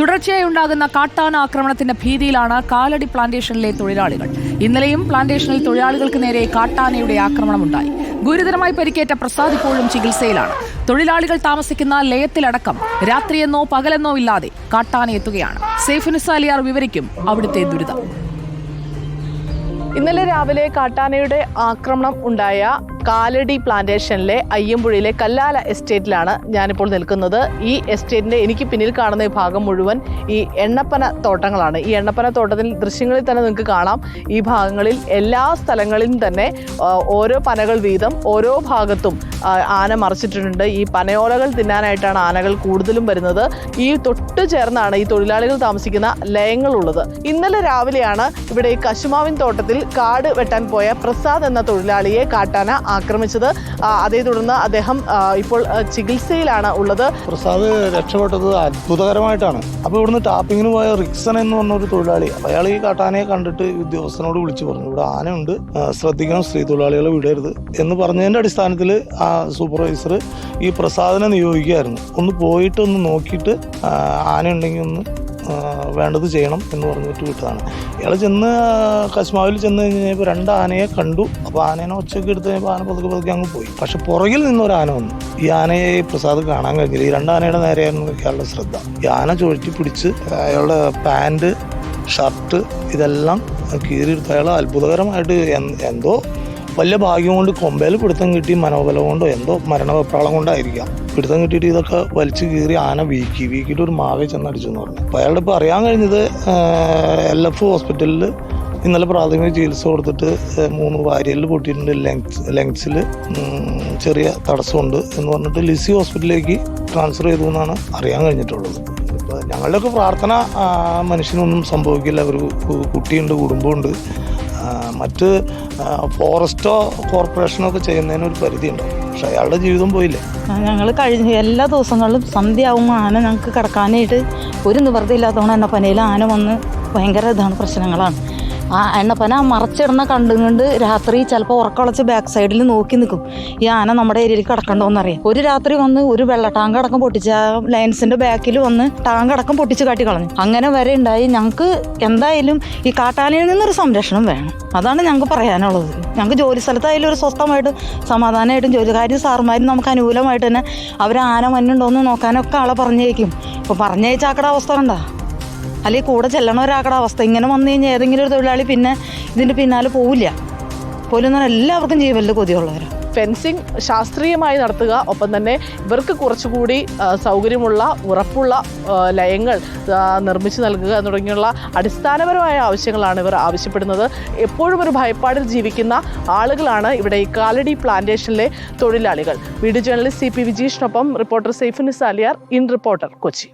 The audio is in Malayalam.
തുടർച്ചയായി ഉണ്ടാകുന്ന കാട്ടാന ആക്രമണത്തിന്റെ ഭീതിയിലാണ് കാലടി പ്ലാന്റേഷനിലെ തൊഴിലാളികൾ. ഇന്നലെയും പ്ലാന്റേഷനിൽ തൊഴിലാളികൾക്ക് നേരെ കാട്ടാനയുടെ ആക്രമണമുണ്ടായി. ഗുരുതരമായി പരിക്കേറ്റ പ്രസാദ് ഇപ്പോഴും ചികിത്സയിലാണ്. തൊഴിലാളികൾ താമസിക്കുന്ന ലയത്തിലടക്കം രാത്രിയെന്നോ പകലെന്നോ ഇല്ലാതെ കാട്ടാന എത്തുകയാണ്. സേഫുനിസാലിയാർ വിവരിക്കും അവിടുത്തെ ദുരിതം. ഇന്നലെ രാവിലെ കാട്ടാനയുടെ ആക്രമണം ഉണ്ടായ കാലടി പ്ലാന്റേഷനിലെ അയ്യമ്പുഴയിലെ കല്ലാല എസ്റ്റേറ്റിലാണ് ഞാനിപ്പോൾ നിൽക്കുന്നത്. ഈ എസ്റ്റേറ്റിന്റെ എനിക്ക് പിന്നിൽ കാണുന്ന ഈ ഭാഗം മുഴുവൻ ഈ എണ്ണപ്പന തോട്ടങ്ങളാണ്. ഈ എണ്ണപ്പന തോട്ടത്തിൽ ദൃശ്യങ്ങളിൽ തന്നെ നിങ്ങൾക്ക് കാണാം. ഈ ഭാഗങ്ങളിൽ എല്ലാ സ്ഥലങ്ങളിലും തന്നെ ഓരോ പനകൾ വീതം ഓരോ ഭാഗത്തും ആന മറിച്ചിട്ടുണ്ട്. ഈ പനയോലകൾ തിന്നാനായിട്ടാണ് ആനകൾ കൂടുതലും വരുന്നത്. ഈ തൊട്ട് ചേർന്നാണ് ഈ തൊഴിലാളികൾ താമസിക്കുന്ന ലയങ്ങളുള്ളത്. ഇന്നലെ രാവിലെയാണ് ഇവിടെ ഈ കശുമാവിൻ തോട്ടത്തിൽ കാട് വെട്ടാൻ പോയ പ്രസാദ് എന്ന തൊഴിലാളിയെ കാട്ടാന ആക്രമിച്ചത്. അതേ തുടർന്ന് അദ്ദേഹം ഇപ്പോൾ ചികിത്സയിലാണ് ഉള്ളത്. പ്രസാദ് രക്ഷപ്പെട്ടത് അത്ഭുതകരമായിട്ടാണ്. അപ്പോൾ ഇവിടുന്ന് ടാപ്പിങ്ങിന് പോയ റിക്സൺ എന്ന് പറഞ്ഞ ഒരു തൊഴിലാളി. അയാൾ ഈ കാട്ടാനയെ കണ്ടിട്ട് ഉദ്യോഗസ്ഥനോട് വിളിച്ചു പറഞ്ഞു ഇവിടെ ആനയുണ്ട്. ശ്രദ്ധിക്കണം സ്ത്രീ തൊഴിലാളികളെ വിടരുത്. എന്ന് പറഞ്ഞതിന്റെ അടിസ്ഥാനത്തിൽ ആ സൂപ്പർവൈസർ ഈ പ്രസാദിനെ നിയോഗിക്കുകയായിരുന്നു. ഒന്ന് പോയിട്ട് ഒന്ന് നോക്കിയിട്ട് ആന ഉണ്ടെങ്കിൽ ഒന്ന് വേണ്ടത് ചെയ്യണം എന്ന് പറഞ്ഞിട്ട് വിട്ടതാണ് ഇയാൾ ചെന്ന് കശ്മാവിൽ ചെന്ന് കഴിഞ്ഞപ്പോൾ രണ്ട് ആനയെ കണ്ടു. അപ്പോൾ ആനേനെ ഒച്ചയ്ക്ക് എടുത്ത് കഴിഞ്ഞപ്പോൾ ആന പതുക്കെ പതുക്കെ അങ്ങ് പോയി. പക്ഷെ പുറകിൽ നിന്നൊരു ആന വന്നു. ഈ ആനയെ പ്രസാദ് കാണാൻ കഴിഞ്ഞില്ല. ഈ രണ്ട് ആനയുടെ നേരെയായിരുന്നു ഇയാളുടെ ശ്രദ്ധ. ഈ ആന ചുഴറ്റി പിടിച്ച് അയാളുടെ പാന്റ് ഷർട്ട് ഇതെല്ലാം കീറിയെടുത്ത് അയാൾ അത്ഭുതകരമായിട്ട് എന്തോ വലിയ ഭാഗ്യം കൊണ്ട് കൊമ്പയിൽ പിടുത്തം കിട്ടി മനോബലം കൊണ്ടോ എന്തോ മരണവെപ്രാളം കൊണ്ടായിരിക്കാം. പിടുത്തം കിട്ടിയിട്ട് ഇതൊക്കെ വലിച്ചു കീറി ആന വീക്കി വീക്കിയിട്ട് ഒരു മാവേ ചെന്ന് അടിച്ചു എന്ന് പറഞ്ഞു. അപ്പോൾ അയാളുടെ ഇപ്പോൾ അറിയാൻ കഴിഞ്ഞത് എൽ എഫ് ഹോസ്പിറ്റലിൽ ഇന്നലെ പ്രാഥമിക ചികിത്സ കൊടുത്തിട്ട് മൂന്ന് വാരിയലിൽ പൊട്ടിയിട്ടുണ്ട്. ലെങ്സ് ലെങ്സിൽ ചെറിയ തടസ്സമുണ്ട് എന്ന് പറഞ്ഞിട്ട് ലിസി ഹോസ്പിറ്റലിലേക്ക് ട്രാൻസ്ഫർ ചെയ്തു എന്നാണ് അറിയാൻ കഴിഞ്ഞിട്ടുള്ളത്. ഞങ്ങളുടെയൊക്കെ പ്രാർത്ഥന മനുഷ്യനൊന്നും സംഭവിക്കില്ല. ഒരു കുട്ടിയുണ്ട് കുടുംബമുണ്ട്. മറ്റ് ഫോറസ്റ്റോ കോർപ്പറേഷനോ ഒക്കെ ചെയ്യുന്നതിന് ഒരു പരിധിയുണ്ട്. പക്ഷെ അയാളുടെ ജീവിതം പോയില്ലേ? ഞങ്ങൾ കഴിഞ്ഞ എല്ലാ ദിവസങ്ങളിലും സന്ധ്യയാവുമ്പോൾ ആന ഞങ്ങൾക്ക് കിടക്കാനായിട്ട് ഒരു നിവൃത്തി ഇല്ലാത്തതുകൊണ്ട് പനിയിൽ ആന വന്ന് ഭയങ്കര ഇതാണ് പ്രശ്നങ്ങളാണ്. ആ എണ്ണപ്പന മറച്ചിടുന്ന കണ്ടും കൊണ്ട് രാത്രി ചിലപ്പോൾ ഉറക്കളച്ച് ബാക്ക് സൈഡിൽ നോക്കി നിൽക്കും ഈ ആന നമ്മുടെ ഏരിയയിൽ കിടക്കണ്ടോന്നറിയാം. ഒരു രാത്രി വന്ന് ഒരു വെള്ള ടാങ്ക് അടക്കം പൊട്ടിച്ച് ആ ലൈൻസിന്റെ ബാക്കിൽ വന്ന് ടാങ്ക് അടക്കം പൊട്ടിച്ച് കാട്ടി കളഞ്ഞു അങ്ങനെ വരെ ഉണ്ടായി ഞങ്ങൾക്ക് എന്തായാലും ഈ കാട്ടാനയിൽ നിന്നൊരു സംരക്ഷണം വേണം. അതാണ് ഞങ്ങൾക്ക് പറയാനുള്ളത്. ഞങ്ങൾക്ക് ജോലി സ്ഥലത്തായാലും ഒരു സ്വസ്ഥമായിട്ട് സമാധാനമായിട്ടും ജോലി കാര്യം സാറുമാരും നമുക്ക് അനുകൂലമായിട്ട് തന്നെ അവർ ആന മഞ്ഞുണ്ടോയെന്ന് നോക്കാനൊക്കെ ആളെ പറഞ്ഞേക്കും ഇപ്പോൾ പറഞ്ഞയച്ചാക്കട അവസ്ഥ കണ്ടാ? അല്ലെങ്കിൽ കൂടെ ചെല്ലണ അവസ്ഥ. ഇങ്ങനെ വന്നു കഴിഞ്ഞാൽ ഏതെങ്കിലും ഒരു തൊഴിലാളി പിന്നെ ഇതിന്റെ പിന്നാലെ പോവില്ല. പോലും എന്ന് പറഞ്ഞാൽ എല്ലാവർക്കും ജീവനിൽ കൊതിയുള്ളവരാണ് ഫെൻസിങ് ശാസ്ത്രീയമായി നടത്തുക ഒപ്പം തന്നെ ഇവർക്ക് കുറച്ചുകൂടി സൗകര്യമുള്ള ഉറപ്പുള്ള ലയങ്ങൾ നിർമ്മിച്ചു നൽകുക തുടങ്ങിയുള്ള അടിസ്ഥാനപരമായ ആവശ്യങ്ങളാണ് ഇവർ ആവശ്യപ്പെടുന്നത്. എപ്പോഴും ഒരു ഭയപ്പാടിൽ ജീവിക്കുന്ന ആളുകളാണ് ഇവിടെ ഈ കാലടി പ്ലാന്റേഷനിലെ തൊഴിലാളികൾ. Video journalist C P വിജീഷിനൊപ്പം reporter Saifunis Aliyar in reporter Kochi.